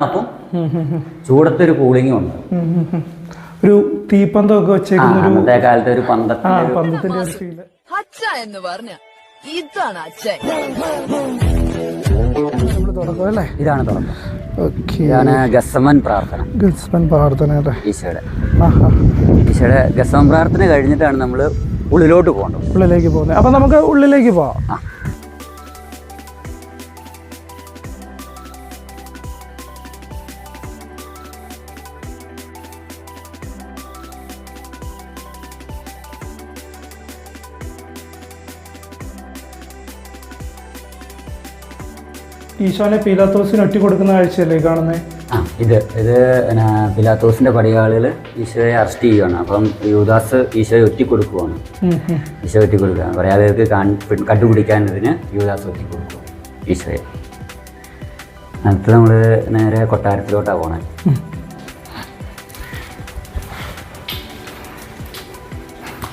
തണുപ്പും ചൂടത്തൊരു കൂളിങ്ങും ഉണ്ട്. ഒരു തീപ്പന്തമൊക്കെ ആ, വെച്ചേക്കുന്ന ഒരു അന്നത്തെ കാലത്ത് ഒരു ആ പന്തത്തിന്റെ ഒരു പന്തത്തിന്റെ ഒരു ഫീൽ അച്ഛ എന്ന് പറഞ്ഞ ഇതാണ് അച്ഛൻ. നമ്മൾ തുടക്കം അല്ലേ? ഇതാണ് തുടക്കം. ഓക്കെ. ഇതാണ് ഗസമൻ പ്രാർത്ഥന. പ്രാർത്ഥന അല്ലേ? ഈശോയുടെ. ആഹാ ഈശോയുടെ ഗസമൻ പ്രാർത്ഥന കഴിഞ്ഞിട്ടാണ് നമ്മൾ ഉള്ളിലോട്ട് പോകേണ്ടത്. ഉള്ളിലേക്ക് പോകുന്നത്. അപ്പൊ നമുക്ക് ഉള്ളിലേക്ക് പോവാം. ഈശോനെ പീലാത്തോസിന് ഒറ്റ കൊടുക്കുന്ന കാഴ്ചയല്ലേ കാണുന്നത് ആ ഇത് ഇത് പിലാത്തോസിന്റെ പടിയാളിൽ ഈശോയെ അറസ്റ്റ് ചെയ്യുകയാണ് അപ്പം യുവദാസ് ഈശോയെ ഒറ്റി കൊടുക്കുവാണ്. ഈശോ ഒറ്റി കൊടുക്കുകയാണ്. കുറേ ആളുകൾക്ക് കണ്ടുപിടിക്കാൻ ഇതിന് യൂദാസ് ഒറ്റി കൊടുക്കും ഈശോയെ. അടുത്ത് നമ്മൾ നേരെ കൊട്ടാരത്തിലോട്ടാണ് പോണേ.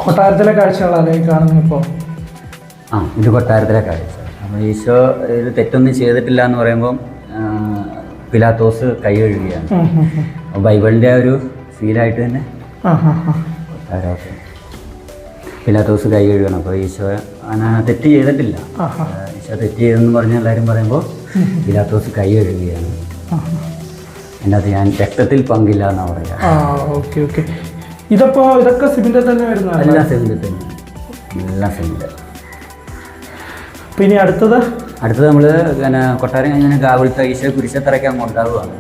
കൊട്ടാരത്തിലെ കാഴ്ചകളല്ലേ ഈ കാണുന്നത് ഇപ്പോൾ ആ ഇത് കൊട്ടാരത്തിലെ കാഴ്ച. അപ്പോൾ ഈശോ ഇത് തെറ്റൊന്നും ചെയ്തിട്ടില്ല എന്ന് പറയുമ്പം ആ, പിലാത്തോസ് കൈ കഴുകുകയാണ് ബൈബിളിന്റെ ബൈബിളിന്റെ ഒരു ഫീലായിട്ട് തന്നെ പിലാത്തോസ് കൈ കഴുകണം. അപ്പോൾ ഈശോ തെറ്റ് ചെയ്തിട്ടില്ല. ഈശോ തെറ്റ് ചെയ്തെന്ന് പറഞ്ഞ എല്ലാവരും പറയുമ്പോൾ പിലാത്തോസ് കൈ കഴുകുകയാണ് എന്നത് ഞാൻ രക്തത്തിൽ പങ്കില്ല എന്നാണ് പറയാ. ആ ഓക്കെ ഓക്കെ. ഇതപ്പോ ഇതൊക്കെ സിബിന്റെ തന്നെ വരുന്നതല്ല എല്ലാം സിബിന്റെ തന്നെ എല്ലാം സെമിന്റെ ഇനി അടുത്തത്? അടുത്തത് നമ്മൾ പിന്നെ കൊട്ടാരം കഴിഞ്ഞാൽ ഗാവുളത്തെ ഈശോ അങ്ങോട്ട് കൊണ്ടാവുകയാണ്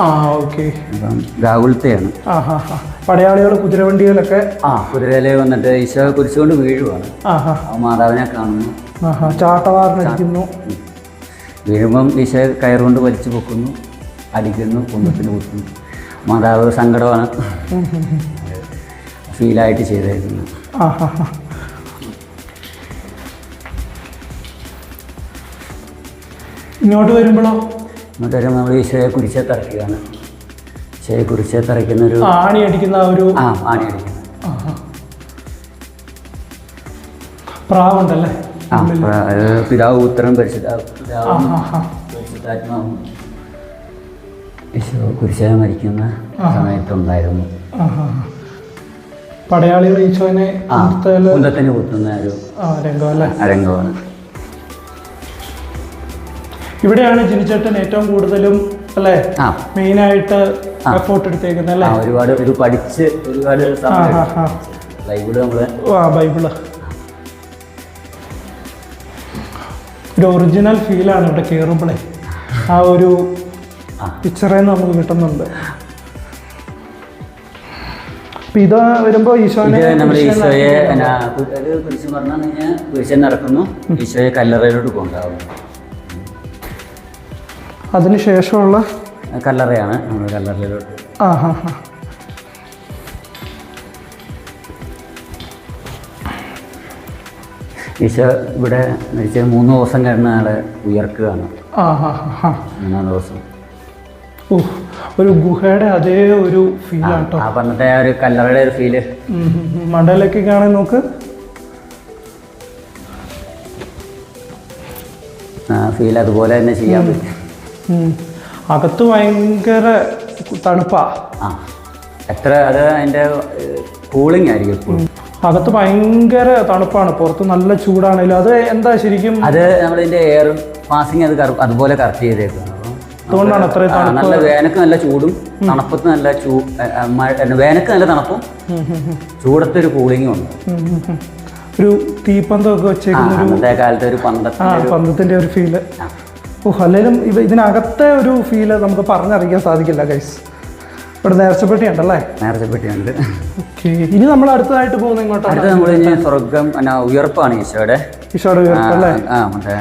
ആ ഓക്കെ. അപ്പം ഗാവുളത്തെയാണ് ആ ഹാ ഹാ. പടയാളികൾ കുതിരവണ്ടികളൊക്കെ? ആ കുതിരയിലെ വന്നിട്ട് ഈശോ കുരിശുകൊണ്ട് വീഴുവാണ്. ആ ഹാ. ആ മാതാവിനെ കാണുന്നു. ആ ഹാ. ചാട്ടവാറിനടിക്കുന്നു വീഴുമ്പം ഈശോ കയറുകൊണ്ട് വലിച്ചു പൊക്കുന്നു അടിക്കുന്നു കുന്നത്തിന് കുത്തുന്നു. മാതാവ് സങ്കടമാണ്. ഫീലായിട്ട് ചെയ്തായിരുന്നു ആ ഹാ ഹാ. ഇങ്ങോട്ട് വരുമ്പോഴോ ഇങ്ങോട്ട് വരുമ്പോൾ നമ്മൾ ഈശോയെ കുരിശെ തറയ്ക്കുകയാണ്. ഈശോയെ കുരിശെ തറയ്ക്കുന്ന ഒരു ആണി അടിക്കുന്ന ഒരു ആ ആണി ഹാ. പ്രാവുണ്ടല്ലേ? ആ പിതാവ് ഉത്തരം പരിശുദ്ധ പിതാവ് ആ ഹാ ഹാ പരിശുദ്ധാത്മാവും. ഈശോ കുരിശെ മരിക്കുന്ന സമയത്തുണ്ടായിരുന്നു. പടയാളികൾ ഈശോനെ കുന്തത്തിന് കുത്തുന്ന ഒരു രംഗമാണ് ഇവിടെയാണ് ജിനിച്ചേട്ടൻ ഏറ്റവും കൂടുതലും അല്ലേ? മെയിൻ ആയിട്ട് എഫോർട്ട് എടുത്തേക്കുന്നത് അല്ലേ? ഒരുപാട് ഇത് പഠിച്ച് ഒരുപാട് ബൈബിൾ നമ്മൾ ആ ബൈബിൾ. ഒരു ഒറിജിനൽ ഫീലാണ് ഇവിടെ കയറുമ്പോഴേ ആ ഒരു പിക്ചറേ നമുക്ക് കിട്ടുന്നുണ്ട്. ഇത് വരുമ്പോ ഈശോനെ നമ്മുടെ ഈശോയെ കുരിശ് പറഞ്ഞു കഴിഞ്ഞാൽ കുരിശൻ നടക്കുന്നു. ഈശോയെ കല്ലറയിലോട്ട് കൊണ്ടാവും അതിനുശേഷമുള്ള കല്ലറയാണ് നമ്മൾ കല്ലറയിലോട്ട്. ആ ഹാ ഹാ. ഈശോ ഇവിടെ മരിച്ച മൂന്ന് ദിവസം കഴിഞ്ഞ ആളെ ഉയർക്കുകയാണ്. മൂന്നാം ദിവസം. ഒരു ഗുഹയുടെ അതേ ഒരു ഫീൽ ആട്ടോ. പണ്ടത്തെ ഒരു കല്ലറയുടെ ഒരു ഫീൽ മണ്ടലൊക്കെ കാണാൻ നോക്ക്. ഫീൽ അതുപോലെ തന്നെ ചെയ്യാൻ പറ്റും. അകത്ത് ഭയങ്കര തണുപ്പാ. എത്ര അത് അതിന്റെ കൂളിംഗ് ആയിരിക്കും അകത്ത് ഭയങ്കര തണുപ്പാണ്. പുറത്ത് നല്ല ചൂടാണെങ്കിലും അത് എന്താ ശരിക്കും? അത് നമ്മളിതിന്റെ എയർ പാസിങ് അത് അതുപോലെ കറക്റ്റ് ചെയ്തേക്കുന്നത്. അപ്പം അതുകൊണ്ടാണ് അത്ര നല്ല വേനക്ക് നല്ല ചൂടും തണുപ്പത്ത് നല്ല ചൂ വേനക്ക് നല്ല തണുപ്പും ചൂടത്തൊരു കൂളിങ്ങും ഉണ്ട്. ഉം ഉം ഉം. ഒരു തീപ്പന്തമൊക്കെ ആ, വെച്ചേക്കുന്ന ഒരു അന്നത്തെ ഒരു പന്തത്തിന്റെ പന്തത്തിന്റെ ഒരു ഫീൽ ഓ അല്ലെങ്കിലും ഇവ ഇതിനകത്തെ ഒരു ഫീൽ നമുക്ക് പറഞ്ഞറിയിക്കാൻ സാധിക്കില്ല ഗൈസ് ഇവിടെ നേർച്ചപ്പെട്ടി ഉണ്ടല്ലേ നേർച്ചപ്പെട്ടിയുണ്ട് ഓക്കെ ഇനി നമ്മൾ അടുത്തതായിട്ട് പോകുന്ന ഇങ്ങോട്ടാണ് അടുത്ത നമ്മൾ ഇനി സ്വർഗം എന്നാ ഉയർപ്പാണ് ഈശോയുടെ. ഈശോയുടെ ഉയർപ്പ് അല്ലേ? ആ മറ്റേ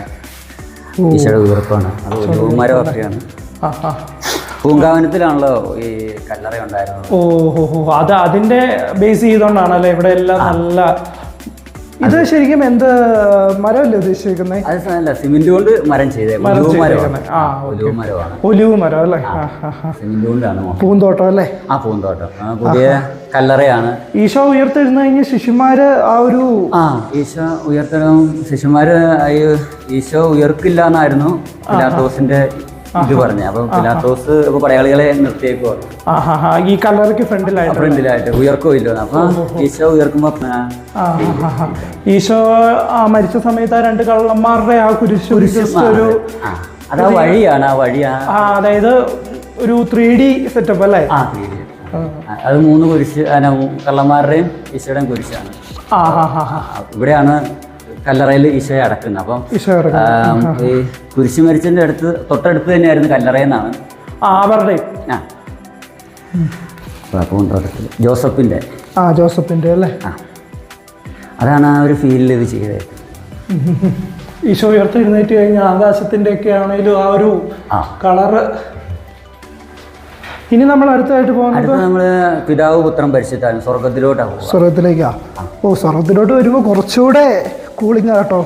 ഈശോയുടെ ഉയർപ്പാണ്. അത് ആ ആ. പൂങ്കാവനത്തിലാണല്ലോ ഈ കല്ലറ ഉണ്ടായിരുന്നത്. ഓ ഹോ ഹോ. അത് അതിന്റെ ബേസ് ചെയ്തോണ്ടാണല്ലേ ഇവിടെ എല്ലാം നല്ല ഇത് ശരിക്കും എന്ത് മരമല്ലേ ഉദ്ദേശിച്ചിരിക്കുന്നത് അത് സിമെന്റ് കൊണ്ട് മരം ഒലിവ് മരം അല്ലേ? സിമെന്റ് കൊണ്ടാണ് പൂന്തോട്ടം അല്ലേ? ആ പൂന്തോട്ടം. പുതിയ കല്ലറയാണ്. ഈശോ ഉയർത്തെഴുന്ന കഴിഞ്ഞ ശിശുമാര് ആ ഒരു ആ ഈശോ ഉയർത്തെഴുന്ന ശിശുമാര് ഈശോ ഉയർക്കില്ല എന്നായിരുന്നു. പിലാത്തോസിന്റെ ഇത് പറഞ്ഞു. അപ്പൊ പിലാത്തോസ് ഇപ്പൊ പടയാളികളെ നിർത്തിയേക്കോ ഈ കല്ലറയ്ക്ക് ഫ്രണ്ടിലായിട്ട് ഫ്രണ്ടിലായിട്ട്. ഉയർക്കോ ഇല്ലോ. അപ്പൊ ഈശോ ഉയർക്കുമ്പോ ഈശോ മരിച്ച സമയത്ത് ആ രണ്ട് കള്ളന്മാരുടെ ആ കുരിശ് ഒരു ആ, അതാ വഴിയാണ് ആ വഴിയാണ് ആ. ആ അതായത് ഒരു ത്രീ ഡി സെറ്റപ്പ് അല്ലേ. അത് മൂന്ന് കുരിശ് കള്ളന്മാരുടെയും ഈശോയുടെയും കുരിശാണ്. ഇവിടെയാണ് കല്ലറയിൽ ഈശോയെ അടക്കുന്നത്. അപ്പം ഈ കുരിശു മരിച്ചതിന്റെ അടുത്ത് തൊട്ടടുത്ത് തന്നെയായിരുന്നു കല്ലറയെന്നാണ് ആ അവരുടെയും ആ. ജോസഫിന്റെ. ആ ജോസഫിന്റെ അല്ലേ? ആ. അതാണ് ആ ഒരു ഫീലിൽ ഇത് ചെയ്തത്. ഈശോ ഉയർത്തെഴുന്നേറ്റ് കഴിഞ്ഞാൽ ആകാശത്തിന്റെ ഒക്കെ ആണെങ്കിലും ആ ഒരു കളറ് ഇനി നമ്മൾ അടുത്തായിട്ട് പോകുന്നത് നമ്മൾ പിതാവ് പുത്രം പരിശുദ്ധാണ് സ്വർഗത്തിലോട്ടാണ് സ്വർഗത്തിലേക്കാ ഓ സ്വർഗത്തിലോട്ട് വരുമ്പോൾ കുറച്ചുകൂടെ കൂളിംഗ് കേട്ടോ.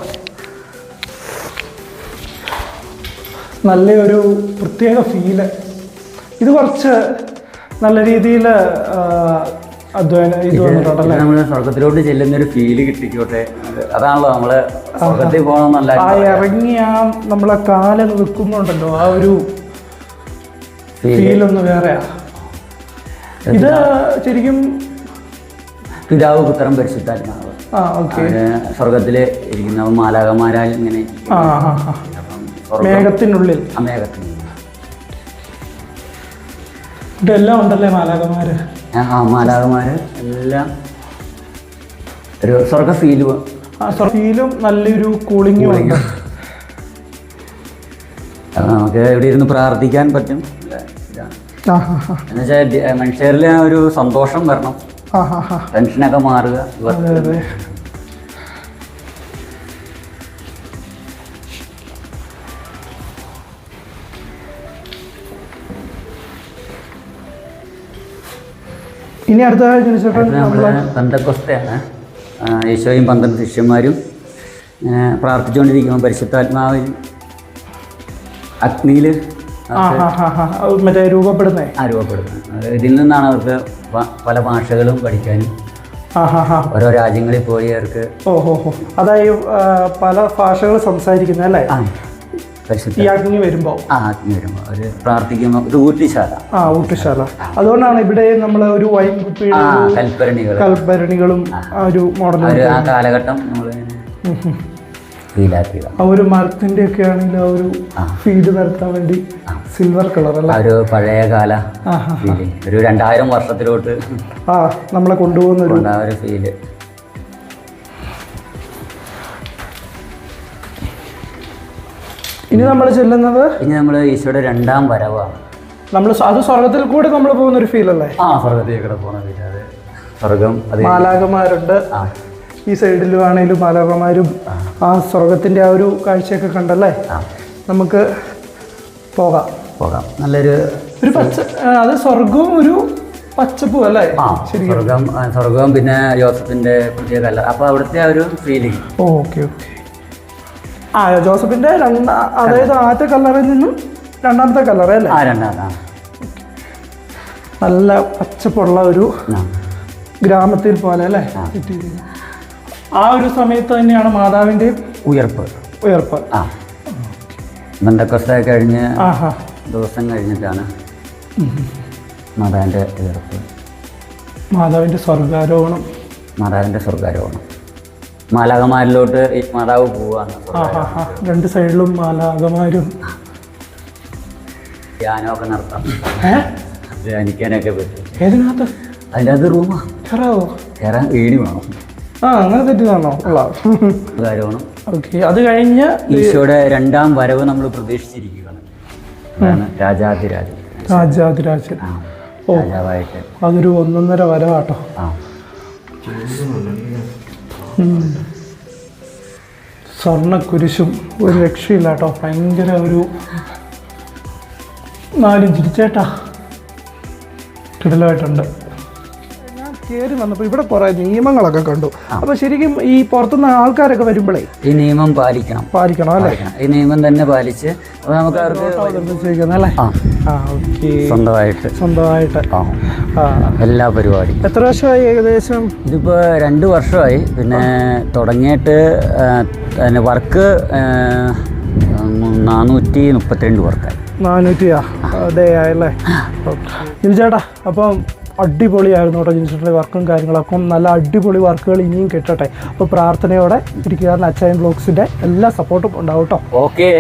നല്ലൊരു പ്രത്യേക ഫീൽ ഇത് കുറച്ച് നല്ല രീതിയിൽ അധ്വാനം ഇത് വന്നിട്ടുണ്ടല്ലേ നമ്മൾ സ്വർഗത്തിലോട്ട് ചെല്ലുന്ന ഒരു ഫീൽ കിട്ടിക്കോട്ടെ. അത് അതാണല്ലോ നമ്മൾ സ്വർഗത്തിൽ പോകണം നല്ല ഇറങ്ങി ആ നമ്മളെ കാലം വെക്കുന്നുണ്ടല്ലോ. ആ ഒരു ഫീൽ ഫീലൊന്ന് വേറെയാ. ഇത് ശരിക്കും പിതാവ് പുത്രം പരിശുദ്ധാത്മാവ്. സ്വർഗത്തിൽ ഇരിക്കുന്ന മാലാകമാരാൽ ഇങ്ങനെ സ്വർഗം മേഘത്തിനുള്ളിൽ. ഇതെല്ലാം ഉണ്ടല്ലേ മാലാകമാര് ആ മാലാകമാര് എല്ലാം ഒരു സ്വർഗ ഫീലും ആ ഫീലും നല്ലൊരു കൂളിംഗ് ഉണ്ട്. നമുക്ക് ഇവിടെ ഇരുന്ന് പ്രാർത്ഥിക്കാൻ പറ്റും? എന്നുവെച്ചാൽ മനുഷ്യരിലെ ഒരു സന്തോഷം വരണം. ടെൻഷനൊക്കെ മാറുക. ഇനി അടുത്ത പന്തക്കൊസ്തയാണ് യേശോയും പന്ത്രണ്ട് ശിഷ്യന്മാരും പ്രാർത്ഥിച്ചുകൊണ്ടിരിക്കുമ്പോൾ പരിശുദ്ധാത്മാവിൽ അഗ്നിയിൽ മറ്റേ രൂപപ്പെടുന്നേ? രൂപപ്പെടുന്നത്. അത് ഇതിൽ നിന്നാണ് അവർക്ക് പല ഭാഷകളും പഠിക്കാനും ആ ഓരോ രാജ്യങ്ങളിൽ പോയി അവർക്ക് ഓഹോ അതായത് പല ഭാഷകൾ സംസാരിക്കുന്നത് അല്ലേ? ആ പരിശുദ്ധ. ഈ അഗ്നി വരുമ്പോൾ ആ അഗ്നി വരുമ്പോൾ അവർ പ്രാർത്ഥിക്കുമ്പോൾ ഇത് ഊട്ടിശാല. ആ ഊട്ടുശാല. അതുകൊണ്ടാണ് ഇവിടെ നമ്മൾ ഒരു വൈൻ കുപ്പിയുടെ ആ കൽപ്പരണികളും കൽഭരണികളും ഒരു മോഡൽ ആ കാലഘട്ടം നമ്മളിങ്ങനെ ഫീലാക്കിയതാണ് ആ. ഒരു മരത്തിന്റെ ഒക്കെ ആണെങ്കിൽ ആ ഒരു ഫീഡ് നടത്താൻ വേണ്ടി സിൽവർ കളർ അല്ല? ഒരു പഴയകാല ഫീലിംഗ് ഒരു രണ്ടായിരം വർഷത്തിലോട്ട് ആ നമ്മളെ കൊണ്ടുപോകുന്ന ഒരു ഒരു ഫീൽ ഇനി നമ്മൾ ചെല്ലുന്നത്? ഇനി നമ്മൾ ഈശോയുടെ രണ്ടാം വരവാണ് നമ്മൾ അത് സ്വർഗത്തിൽ കൂടെ നമ്മൾ പോകുന്ന ഒരു ഫീൽ അല്ലേ? ആ സ്വർഗത്തിൽ കൂടെ പോകുന്ന ഫീൽ അതെ സ്വർഗം മാലാകമാരുണ്ട് ആ. ഈ സൈഡിലും ആണെങ്കിലും മാലാകമാരും ആ. സ്വർഗത്തിന്റെ ആ ഒരു കാഴ്ചയൊക്കെ കണ്ടല്ലേ? നമുക്ക് പോകാം. പോകാം. നല്ലൊരു ഒരു പച്ച അത് സ്വർഗവും ഒരു പച്ചപ്പും അല്ലേ? ആ സ്വർഗം സ്വർഗവും സ്വർഗം പിന്നെ ജോസഫിന്റെ പുതിയ കല്ല അപ്പൊ അവിടുത്തെ ആ ഒരു ഫീലിംഗ് ഓക്കെ ഓക്കെ. ആ ജോസഫിന്റെ രണ്ടാ അതായത് ആദ്യത്തെ കല്ലറയിൽ നിന്നും രണ്ടാമത്തെ കല്ലറ അല്ലേ? ആ രണ്ടാമതാണ് നല്ല പച്ചപ്പുള്ള ഒരു ഗ്രാമത്തിൽ പോലെ അല്ലേ. ആ ഒരു സമയത്ത് തന്നെയാണ് മാതാവിന്റെ ഉയർപ്പ്. ഉയർപ്പ്. ആ. ബന്ധക്കസ്ത കഴിഞ്ഞ് ദിവസം കഴിഞ്ഞിട്ടാണ് മാതാവിന്റെ ഉയർപ്പ്. മാതാവിന്റെ സ്വർഗാരോഹണം. മാതാവിന്റെ സ്വർഗാരോഹണം. മാലാകമാരിലോട്ട് ഈ മാതാവ് പോവാണ്. ഹാ രണ്ട് സൈഡിലും മാലാകമാരും ധ്യാനമൊക്കെ നടത്താം. ഏ? ധ്യാനിക്കാനൊക്കെ പറ്റും. ഏതിനകത്ത്? അതിന്റെ അത് റൂമാ. കയറാവോ? കയറാൻ വേണം. ആ അങ്ങനെ തെറ്റിതാണോ ഉള്ള സ്വർഗാരോഹണം ഓക്കെ അത് കഴിഞ്ഞ് ഈശോയുടെ രണ്ടാം വരവ് നമ്മൾ പ്രതീക്ഷിച്ചിരിക്കുകയാണ്. അതാണ് രാജാതിരാജൻ രാജാതിരാജൻ ഓ. രാജാവായിട്ട്. അതൊരു ഒന്നൊന്നര വരവാട്ടോ. ആ. സ്വർണ കുരിശും ഒരു രക്ഷയില്ല കേട്ടോ ഭയങ്കര ഒരു നാല് ചിരിച്ചേട്ടാ കിടലായിട്ടുണ്ട് കയറി വന്നപ്പോൾ ഇവിടെ കുറേ നിയമങ്ങളൊക്കെ കണ്ടു. അപ്പോൾ ശരിക്കും ഈ പുറത്തുനിന്ന് ആൾക്കാരൊക്കെ വരുമ്പോഴേ ഈ നിയമം പാലിക്കണം. പാലിക്കണം അല്ലേ? ഈ നിയമം തന്നെ പാലിച്ച് അപ്പോൾ നമുക്ക് അവർക്ക് അല്ലേ? സ്വന്തമായിട്ട്. സ്വന്തമായിട്ട്. എല്ലാ പരിപാടിയും. എത്ര വർഷമായി ഏകദേശം? ഇതിപ്പോൾ രണ്ട് വർഷമായി. പിന്നെ തുടങ്ങിയിട്ട് വർക്ക് നാനൂറ്റി മുപ്പത്തിരണ്ട് വർക്കായി. നാനൂറ്റിയാ? അതെ ആയല്ലേ? ചേട്ടാ അപ്പം അടിപൊളിയായിരുന്നു കേട്ടോ ജിൻസേട്ടന്റെ വർക്കും കാര്യങ്ങളൊക്കെ. നല്ല അടിപൊളി വർക്കുകൾ ഇനിയും കിട്ടട്ടെ. അപ്പോൾ പ്രാർത്ഥനയോടെ ഇരിക്കുക അച്ചായൻ ബ്ലോഗ്സിന്റെ എല്ലാ സപ്പോർട്ടും ഉണ്ടാവും കേട്ടോ. ഓക്കെ